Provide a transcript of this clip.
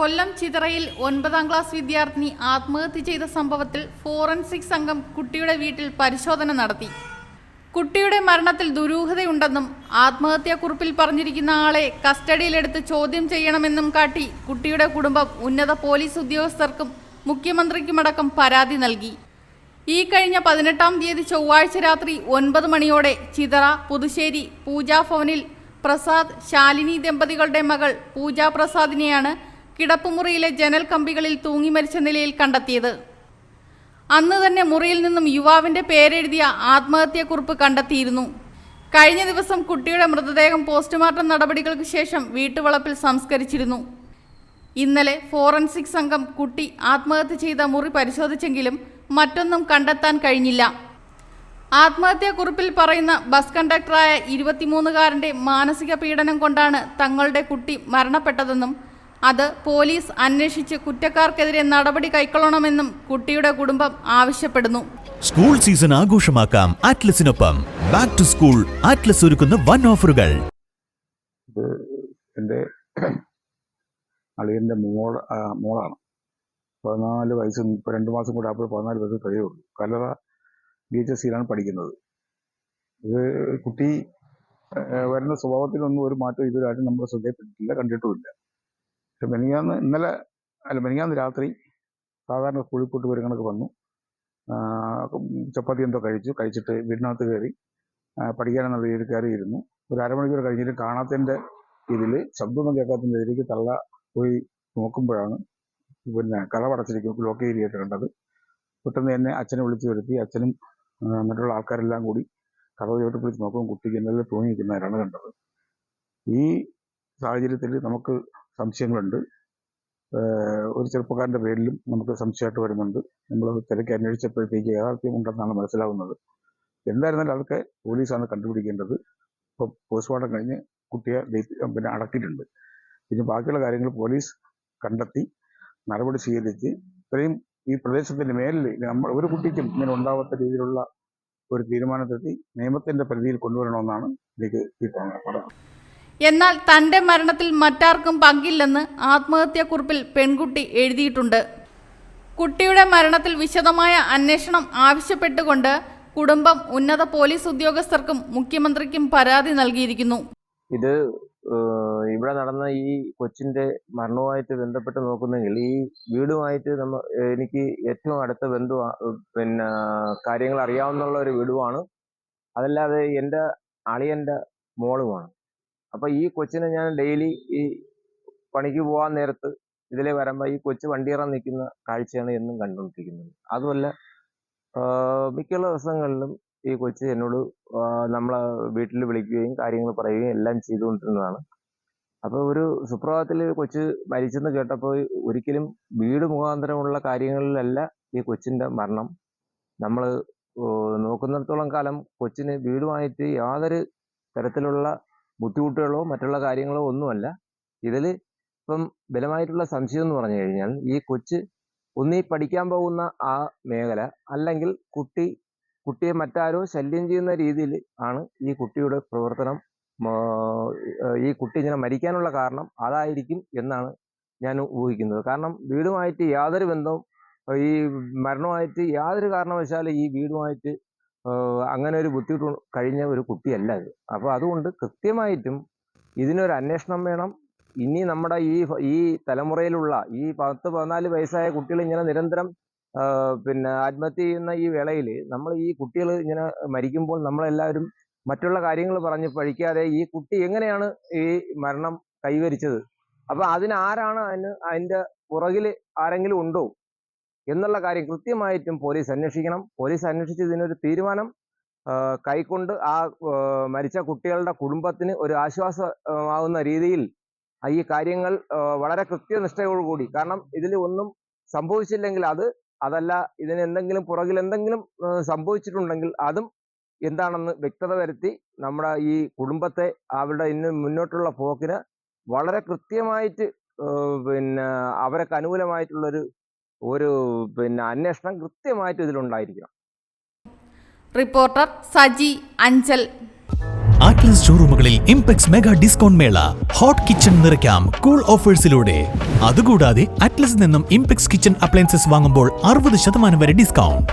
കൊല്ലം ചിതറയിൽ ഒൻപതാം ക്ലാസ് വിദ്യാർത്ഥിനി ആത്മഹത്യ ചെയ്ത സംഭവത്തിൽ ഫോറൻസിക് സംഘം കുട്ടിയുടെ വീട്ടിൽ പരിശോധന നടത്തി. കുട്ടിയുടെ മരണത്തിൽ ദുരൂഹതയുണ്ടെന്നും ആത്മഹത്യാക്കുറിപ്പിൽ പറഞ്ഞിരിക്കുന്ന ആളെ കസ്റ്റഡിയിലെടുത്ത് ചോദ്യം ചെയ്യണമെന്നും കാട്ടി കുട്ടിയുടെ കുടുംബം ഉന്നത പോലീസ് ഉദ്യോഗസ്ഥർക്കും മുഖ്യമന്ത്രിക്കുമടക്കം പരാതി നൽകി. ഈ കഴിഞ്ഞ പതിനെട്ടാം തീയതി ചൊവ്വാഴ്ച രാത്രി ഒൻപത് മണിയോടെ ചിതറ പുതുശ്ശേരി പൂജാ ഭവനിൽ പ്രസാദ് ശാലിനി ദമ്പതികളുടെ മകൾ പൂജാ പ്രസാദിനെയാണ് കിടപ്പുമുറിയിലെ ജനൽ കമ്പികളിൽ തൂങ്ങി മരിച്ച നിലയിൽ കണ്ടെത്തിയത്. അന്ന് തന്നെ മുറിയിൽ നിന്നും യുവാവിന്റെ പേരെഴുതിയ ആത്മഹത്യാക്കുറിപ്പ് കണ്ടെത്തിയിരുന്നു. കഴിഞ്ഞ ദിവസം കുട്ടിയുടെ മൃതദേഹം പോസ്റ്റ്മോർട്ടം നടപടികൾക്ക് ശേഷം വീട്ടുവളപ്പിൽ സംസ്കരിച്ചിരുന്നു. ഇന്നലെ ഫോറൻസിക് സംഘം കുട്ടി ആത്മഹത്യ ചെയ്ത മുറി പരിശോധിച്ചെങ്കിലും മറ്റൊന്നും കണ്ടെത്താൻ കഴിഞ്ഞില്ല. ആത്മഹത്യാക്കുറിപ്പിൽ പറയുന്ന ബസ് കണ്ടക്ടറായ ഇരുപത്തിമൂന്നുകാരന്റെ മാനസിക പീഡനം കൊണ്ടാണ് തങ്ങളുടെ കുട്ടി മരണപ്പെട്ടതെന്നും അത് പോലീസ് അന്വേഷിച്ച് കുറ്റക്കാർക്കെതിരെ നടപടി കൈക്കൊള്ളണമെന്നും കുട്ടിയുടെ കുടുംബം ആവശ്യപ്പെടുന്നു. സ്കൂൾ സീസൺ ആഘോഷമാക്കാം ആറ്റ്ലസിനൊപ്പം ബാക്ക് ടു സ്കൂൾ ആറ്റ്ലസ് ഒരുക്കുന്ന വൺ ഓഫറുകൾ. എന്റെ അളിയന്റെ മോൾ മോളാണ്. പതിനാല് വയസ്സ് ഇപ്പോൾ രണ്ട് മാസം കൂടെ അപ്പോൾ പതിനാല് വയസ്സ് കഴിയുള്ളൂ. കല്ലറ ബി എച്ച് എസ് സിയിലാണ് പഠിക്കുന്നത്. ഇത് കുട്ടി വരുന്ന സ്വഭാവത്തിലൊന്നും ഒരു മാറ്റം ഇതുവരെ നമ്മൾ ശ്രദ്ധയിൽപ്പെട്ടിട്ടില്ല കണ്ടിട്ടുമില്ല. പക്ഷെ ഇന്നലെ അല്ല മെനിങ്ങാന്ന് രാത്രി സാധാരണ സ്കൂളിൽ പോയിട്ട് ഒരു വന്നു. ചപ്പാത്തി എന്തോ കഴിച്ചു. കഴിച്ചിട്ട് വീടിനകത്ത് കയറി പഠിക്കാനെന്നുള്ള രീതിയിൽ കയറിയിരുന്നു. ഒരു അരമണിക്കൂർ കഴിഞ്ഞിട്ട് കാണാത്തതിന്റെ ഇതിൽ ശബ്ദമൊന്നും കേൾക്കാത്തതിന്റെ ഇതിലേക്ക് തള്ള പോയി നോക്കുമ്പോഴാണ് പിന്നെ കഥപടച്ചിരിക്കും ലോക്ക് ഏരിയയായിട്ട് കണ്ടത്. പെട്ടെന്ന് തന്നെ അച്ഛനെ വിളിച്ചു വരുത്തി. അച്ഛനും മറ്റുള്ള ആൾക്കാരെല്ലാം കൂടി കഥ ചോട്ട് പിടിച്ച് നോക്കും കുട്ടിക്ക് എന്നെല്ലാം തൂങ്ങി കണ്ടത്. ഈ സാഹചര്യത്തിൽ നമുക്ക് സംശയങ്ങളുണ്ട്. ഒരു ചെറുപ്പക്കാരന്റെ പേരിലും നമുക്ക് സംശയമായിട്ട് വരുന്നുണ്ട്. നമ്മൾ തിരക്കി അന്വേഷിച്ചപ്പോഴത്തേക്ക് യാഥാർത്ഥ്യം ഉണ്ടെന്നാണ് മനസ്സിലാവുന്നത്. എന്തായിരുന്നാലും അതൊക്കെ പോലീസാണ് കണ്ടുപിടിക്കേണ്ടത്. ഇപ്പോൾ പോസ്റ്റ്മോർട്ടം കഴിഞ്ഞ് കുട്ടിയെ പിന്നെ അടക്കിയിട്ടുണ്ട്. പിന്നെ ബാക്കിയുള്ള കാര്യങ്ങൾ പോലീസ് കണ്ടെത്തി നടപടി സ്വീകരിച്ച് ഇത്രയും ഈ പ്രദേശത്തിന്റെ മേലിൽ നമ്മൾ ഒരു കുട്ടിക്കും ഇങ്ങനെ ഉണ്ടാവാത്ത രീതിയിലുള്ള ഒരു തീരുമാനത്തെത്തി നിയമത്തിന്റെ പരിധിയിൽ കൊണ്ടുവരണമെന്നാണ് എനിക്ക് ഈ പറയാൻ എന്നാൽ തന്റെ മരണത്തിൽ മറ്റാർക്കും പങ്കില്ലെന്ന് ആത്മഹത്യാക്കുറിപ്പിൽ പെൺകുട്ടി എഴുതിയിട്ടുണ്ട്. കുട്ടിയുടെ മരണത്തിൽ വിശദമായ അന്വേഷണം ആവശ്യപ്പെട്ടുകൊണ്ട് കുടുംബം ഉന്നത പോലീസ് ഉദ്യോഗസ്ഥർക്കും മുഖ്യമന്ത്രിക്കും പരാതി നൽകിയിരിക്കുന്നു. ഇത് ഇവിടെ നടന്ന ഈ കൊച്ചിന്റെ മരണവുമായിട്ട് ബന്ധപ്പെട്ട് നോക്കുന്നെങ്കിൽ ഈ വീടുമായിട്ട് നമ്മ എനിക്ക് ഏറ്റവും അടുത്ത ബന്ധു പിന്നെ കാര്യങ്ങൾ അറിയാവുന്നുള്ള ഒരു വീടുമാണ്. അതല്ലാതെ എന്റെ അളിയന്റെ മോളുമാണ്. അപ്പൊ ഈ കൊച്ചിനെ ഞാൻ ഡെയിലി ഈ പണിക്ക് പോകാൻ നേരത്ത് ഇതിലെ വരുമ്പോൾ ഈ കൊച്ചു വണ്ടിയിറൻ നിൽക്കുന്ന കാഴ്ചയാണ് എന്നും കണ്ടുകൊണ്ടിരിക്കുന്നത്. അതുമല്ല മിക്കുള്ള ദിവസങ്ങളിലും ഈ കൊച്ച് എന്നോട് നമ്മളെ വീട്ടിൽ വിളിക്കുകയും കാര്യങ്ങൾ പറയുകയും എല്ലാം ചെയ്തുകൊണ്ടിരുന്നതാണ്. അപ്പോൾ ഒരു സുപ്രഭാതത്തിൽ കൊച്ച് മരിച്ചെന്ന് കേട്ടപ്പോൾ ഒരിക്കലും വീട് മുഖാന്തരമുള്ള കാര്യങ്ങളിലല്ല ഈ കൊച്ചിന്റെ മരണം. നമ്മൾ നോക്കുന്നിടത്തോളം കാലം കൊച്ചിന് വീടുമായിട്ട് യാതൊരു തരത്തിലുള്ള ബുദ്ധിമുട്ടുകളോ മറ്റുള്ള കാര്യങ്ങളോ ഒന്നുമല്ല. ഇതിൽ ഇപ്പം ബലമായിട്ടുള്ള സംശയം എന്ന് പറഞ്ഞു കഴിഞ്ഞാൽ ഈ കൊച്ച് ഒന്നീ പഠിക്കാൻ പോകുന്ന ആ മേഖല അല്ലെങ്കിൽ കുട്ടി കുട്ടിയെ മറ്റാരോ ശല്യം ചെയ്യുന്ന രീതിയിൽ ആണ് ഈ കുട്ടിയുടെ പ്രവർത്തനം ഈ കുട്ടി ഇങ്ങനെ മരിക്കാനുള്ള കാരണം അതായിരിക്കും എന്നാണ് ഞാൻ ഊഹിക്കുന്നത്. കാരണം വീടുമായിട്ട് യാതൊരു ബന്ധവും ഈ മരണമായിട്ട് യാതൊരു കാരണവശാലും ഈ വീടുമായിട്ട് അങ്ങനെ ഒരു ബുദ്ധിമുട്ട് കഴിഞ്ഞ ഒരു കുട്ടിയല്ല ഇത്. അപ്പോൾ അതുകൊണ്ട് കൃത്യമായിട്ടും ഇതിനൊരു അന്വേഷണം വേണം. ഇനി നമ്മുടെ ഈ ഈ തലമുറയിലുള്ള ഈ പത്ത് പതിനാല് വയസ്സായ കുട്ടികൾ ഇങ്ങനെ നിരന്തരം പിന്നെ ആത്മഹത്യ ചെയ്യുന്ന ഈ വേളയിൽ നമ്മൾ ഈ കുട്ടികൾ ഇങ്ങനെ മരിക്കുമ്പോൾ നമ്മളെല്ലാവരും മറ്റുള്ള കാര്യങ്ങൾ പറഞ്ഞ് പഴിക്കാതെ ഈ കുട്ടി എങ്ങനെയാണ് ഈ മരണം കൈവരിച്ചത്? അപ്പൊ അതിനാരാണ് അതിന് അതിന്റെ പുറകിൽ ആരെങ്കിലും ഉണ്ടോ? എന്നുള്ള കാര്യം കൃത്യമായിട്ടും പോലീസ് അന്വേഷിക്കണം. പോലീസ് അന്വേഷിച്ച് ഇതിനൊരു തീരുമാനം കൈക്കൊണ്ട് ആ മരിച്ച കുട്ടികളുടെ കുടുംബത്തിന് ഒരു ആശ്വാസമാവുന്ന രീതിയിൽ ഈ കാര്യങ്ങൾ വളരെ കൃത്യനിഷ്ഠയോടുകൂടി. കാരണം ഇതിൽ ഒന്നും സംഭവിച്ചില്ലെങ്കിൽ അത് അതല്ല ഇതിന് എന്തെങ്കിലും പുറകിൽ എന്തെങ്കിലും സംഭവിച്ചിട്ടുണ്ടെങ്കിൽ അതും എന്താണെന്ന് വ്യക്തത വരുത്തി നമ്മുടെ ഈ കുടുംബത്തെ അവരുടെ ഇന്ന് മുന്നോട്ടുള്ള പോക്കിന് വളരെ കൃത്യമായിട്ട് പിന്നെ അവർക്ക് അനുകൂലമായിട്ടുള്ളൊരു ഒരു പിന്നെ അന്വേഷണം കൃത്യമായിട്ട് ഇതിലുണ്ടായിരിക്കണം. റിപ്പോർട്ടർ സജി അഞ്ചൽ. ആറ്റ്ലസ് ഷോറൂമുകളിൽ ഇംപെക്സ് മെഗാ ഡിസ്കൗണ്ട് മേള ഹോട്ട് കിച്ചൺ നിറയ്ക്കാം കൂൾ ഓഫേഴ്സിലൂടെ. അതുകൂടാതെ അറ്റ്ലസ് നിന്നും ഇംപെക്സ് കിച്ചൺ അപ്ലയൻസസ് വാങ്ങുമ്പോൾ അറുപത് ശതമാനം വരെ ഡിസ്കൗണ്ട്.